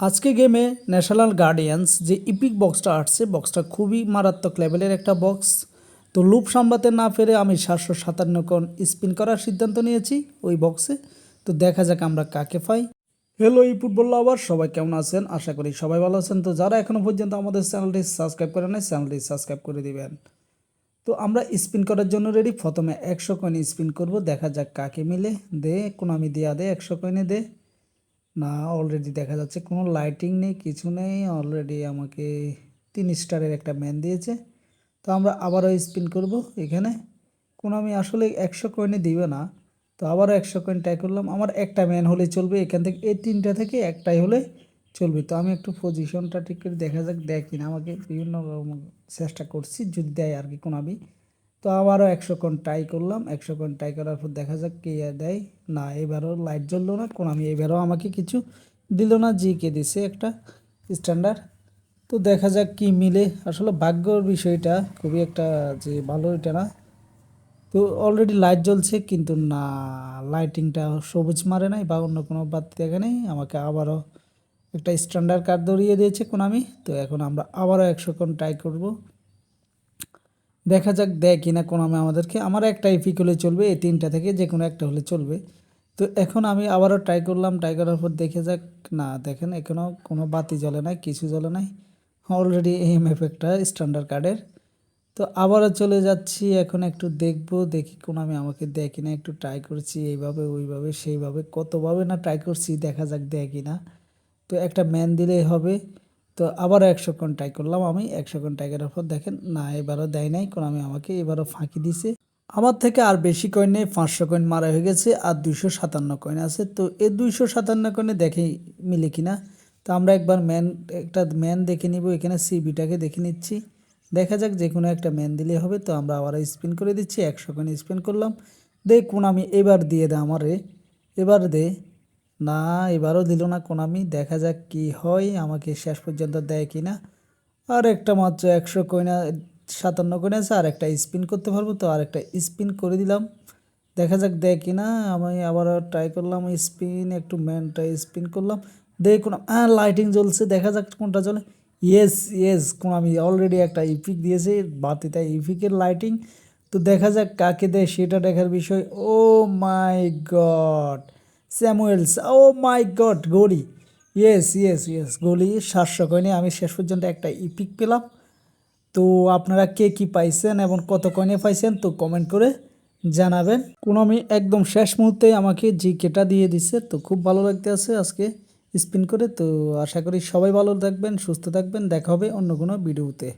আজকে গেমে national guardians যে ইপিক বক্সটা আসছে বক্সটা খুবই মারাত্মক লেভেলের একটা বক্স তো লুপ সামলাতে না পেরে আমি সাতশো সাতান্ন কোন স্পিন করার সিদ্ধান্ত নিয়েছি ওই বক্সে তো দেখা যাক আমরা কাকে পাই। হ্যালো এই ফুটবল লাভার সবাই কেমন আছেন? আশা করি সবাই ভালো আছেন। তো যারা এখনও পর্যন্ত আমাদের চ্যানেলটি সাবস্ক্রাইব করে নেয় চ্যানেলটি সাবস্ক্রাইব করে দিবেন। তো আমরা স্পিন করার জন্য রেডি প্রথমে একশো কয়েন স্পিন করব, দেখা যাক কাকে মিলে। দে, কোন আমি দেয়া দে, একশো কয়েনে দে। না অলরেডি দেখা যাচ্ছে কোনো লাইটিং নেই, কিছু নেই অলরেডি আমাকে তিন স্টারের একটা ম্যান দিয়েছে। তো আমরা আবারও স্পিন করব এখানে। কোনো আমি আসলে একশো কয়েনে দিবে না, তো আবারও একশো কয়েন ট্রাই করলাম। আমার একটা ম্যান হলে চলবে, এখান থেকে এই তিনটা থেকে একটাই হলে চলবে। তো আমি একটু পজিশনটা ঠিক করে দেখা যাক, দেয় কিনা। আমাকে বিভিন্ন চেষ্টা করছি, যদি দেয় আর কি কোনো আমি। তো আবারও একশো কোন ট্রাই করলাম, একশো কোন ট্রাই করার পর দেখা যাক কে দেয়। না, এবারও লাইট জ্বললো না কোন আমি এবারও আমাকে কিছু দিল না জি কে দিছে একটা স্ট্যান্ডার্ড তো দেখা যাক কি মিলে। আসলে ভাগ্যর বিষয়টা খুবই একটা যে ভালো, এটা না। তো অলরেডি লাইট জ্বলছে, কিন্তু না লাইটিংটা সবুজ মারে নাই বা অন্য কোনো বাতি দেখে নেই। আমাকে আবারও একটা স্ট্যান্ডার্ড কার্ড ধরিয়ে দিয়েছে কোন আমি। তো এখন আমরা আবারও একশো কোন ট্রাই করব। দেখা যাক দেয় কিনা কোনো আমি আমাদেরকে, আমার একটা ইপিক হলে চলবে, এই তিনটা থেকে যে কোনো একটা হলে চলবে। তো এখন আমি আবারও ট্রাই করলাম ট্রাই করার পর দেখে যাক, না দেখেন এখনও কোনো বাতি জ্বলে নাই, কিছু জ্বলে নাই। অলরেডি এম এফ একটা স্ট্যান্ডার্ড কার্ডের তো আবারও চলে যাচ্ছি, এখন একটু দেখব, দেখি কোন আমি আমাকে দেয় কিনা একটু ট্রাই করছি, এইভাবে, ওইভাবে, সেইভাবে, কতভাবে না ট্রাই করছি, দেখা যাক দেয় কিনা তো একটা ম্যান দিলেই হবে। তো আবারও একশো কোন ট্রাই করলাম আমি, একশো কোন ট্রাই করার পর দেখেন, না, এবারও দেয় নাই, কোন আমি আমাকে এবারও ফাঁকি দিছে। আমার থেকে আর বেশি কয়েন নেই, পাঁচশো কয়েন মারা হয়ে গেছে আর দুইশো সাতান্ন কয়েন আছে। তো এই দুইশো সাতান্ন কয়েনে দেখে মিলে কিনা। তো আমরা একবার ম্যান একটা ম্যান দেখে নিব, এখানে সিবিটাকে দেখে নিচ্ছি। দেখা যাক যে কোনো একটা ম্যান দিলে হবে, তো আমরা আবার স্পিন করে দিচ্ছি, একশো কয়েন স্পিন করলাম। দেখুন আমি এবার দিয়ে দে আমারে, এবার দে। না, এবারও দিল না কোনামি, দেখা যাক কি হয়, আমাকে শেষ পর্যন্ত দেয় কি না। আর একটা মাত্র একশো কইনা, সাতান্ন কইনা আছে, আর একটা স্পিন করতে পারব তো, আর একটা স্পিন করে দিলাম। দেখা যাক দেয় কি না, আমি আবার ট্রাই করলাম স্পিন একটু ম্যানটা স্পিন করলাম। দেখুন হ্যাঁ লাইটিং জ্বলছে, দেখা যাক কোনটা জ্বলে। ইয়েস ইয়েস কোন আমি অলরেডি একটা ইপিক দিয়েছে, বাতিটা ইফিকের লাইটিং তো দেখা যাক কাকে দেয়, সেটা দেখার বিষয়। ও my God Samuels. Oh my God গড়ি ইয়েস ইয়েস ইয়েস গলি সাতশো কয়েনে আমি শেষ পর্যন্ত একটা ইপিক পেলাম। তো আপনারা কে কি পাইছেন এবং কত কয়েনে পাইছেন, তো কমেন্ট করে জানাবেন। কোন আমি একদম শেষ মুহূর্তে আমাকে জি কেটা দিয়ে দিছে। তো খুব ভালো লাগতে আছে আজকে স্পিন করে। তো আশা করি সবাই ভালো থাকবেন, সুস্থ থাকবেন। দেখা হবে অন্য কোনো ভিডিওতে